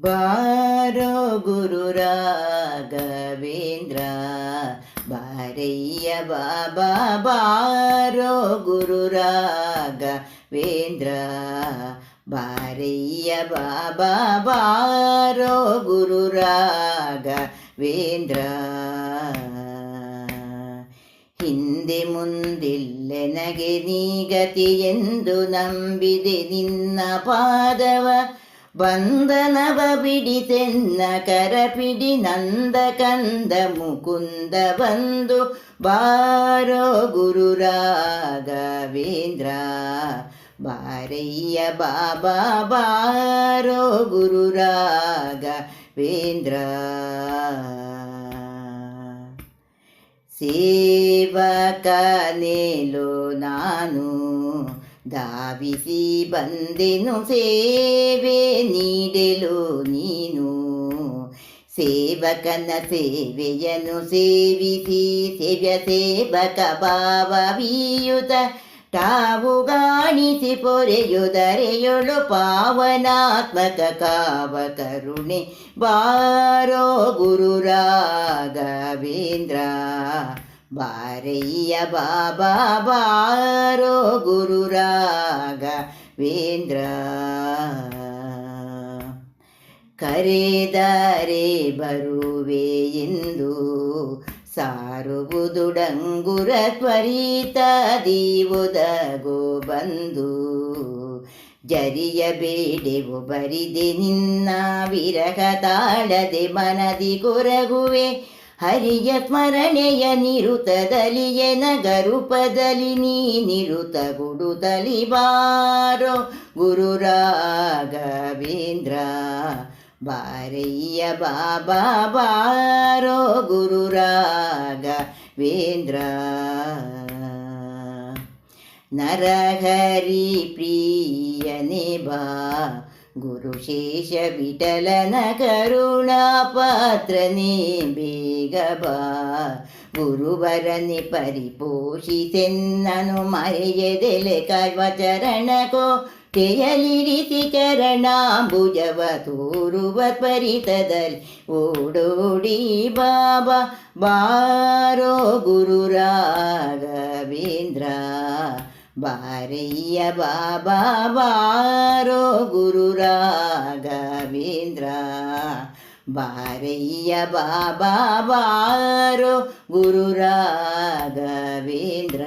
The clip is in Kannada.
ಬಾರೋ ಗುರು ರಾಘವೇಂದ್ರ ಬಾರಯ್ಯ ಬಾಬಾ ಬಾರೋ ಗುರು ರಾಘವೇಂದ್ರ ಬಾರಯ್ಯ ಬಾಬಾ ಬಾರೋ ಗುರು ರಾಘವೇಂದ್ರ ಹಿಂದೆ ಮುಂದಿಲ್ಲೆನಗೆ ನೀಗತಿ ಎಂದು ನಂಬಿದೆ ನಿನ್ನ ಪಾದವ ಬಂಧನವ ಬಿಡಿತೆನ್ನ ಕರಪಿಡಿ ನಂದ ಕಂದ ಮುಕುಂದ ಬಂದು ಬಾರೋ ಗುರು ರಾಘವೇಂದ್ರ ಬಾರಯ್ಯ ಬಾಬಾ ಬಾರೋ ಗುರು ರಾಘವೇಂದ್ರ ಸೇವಕನೇಲು ನಾನು ಧಾವಿಸಿ ಬಂದೆನು ಸೇವೆ ನೀಡಲು ನೀನು ಸೇವಕನ ಸೇವೆಯನ್ನು ಸೇವಿಸಿ ಸೇವ್ಯ ಸೇವಕ ಭಾವವೀಯುತ ತಾವು ಗಾಣಿಸಿ ಪೊರೆಯುದರೆಯೊಳು ಪಾವನಾತ್ಮಕ ಕಾವ ಕರುಣೆ ಬಾರೋ ಗುರು ರಾಘವೇಂದ್ರ ಬಾರಯ್ಯ ಬಾಬಾ ಬಾರೋ ಗುರು ರಾಘವೇಂದ್ರ. ಕರೆದರೆ ಬರುವೆ ಎಂದು ಸಾರುವುದುಡಂಗುರ ತ್ವರಿತ ದೀವುದಗೋ ಬಂದು ಜರಿಯ ಬೇಡೆವು ಬರಿದೆ ನಿನ್ನ ವಿರಹ ತಾಳದೆ ಮನದಿ ಕೊರಗುವೆ ಹರಿಯ ಸ್ಮರಣೆಯ ನಿರುತದಲಿಯ ನಗರೂಪದಲ್ಲಿ ನೀ ನಿರುತ ಬಾರೋ ಗುರು ರಾಘವೇಂದ್ರ. ಬಾರಯ್ಯ ಬಾಬಾ ಬಾರೋ ಗುರು ರಾಘವೇಂದ್ರ. ನರಹರಿ ಪ್ರಿಯನೇ ಬಾ ಗುರುಶೇಷ ವಿಠಲನ ಕರುಣಾ ಪಾತ್ರನೇ ಬೇಗ ಬಾ ಗುರುವರನೆ ಪರಿಪೋಷಿಸೆನ್ನನು ಮರೆಯದೆಲೆ ಕವಚರಣಕೋ ಕೆಯಲಿರಿಸಿ ಕರಣಾಂಬುಜವ ತೋರುವ ತ್ವರಿತದಲ್ಲಿ ಓಡೋಡಿ ಬಾಬಾ ಬಾರೋ ಗುರು ರಾಘವೇಂದ್ರ ಬಾರಯ್ಯ ಬಾಬಾ ಬಾರೋ ಗುರು ರಾಘವೇಂದ್ರ ಬಾರಯ್ಯ ಬಾಬಾ ಬಾರೋ ಗುರು ರಾಘವೇಂದ್ರ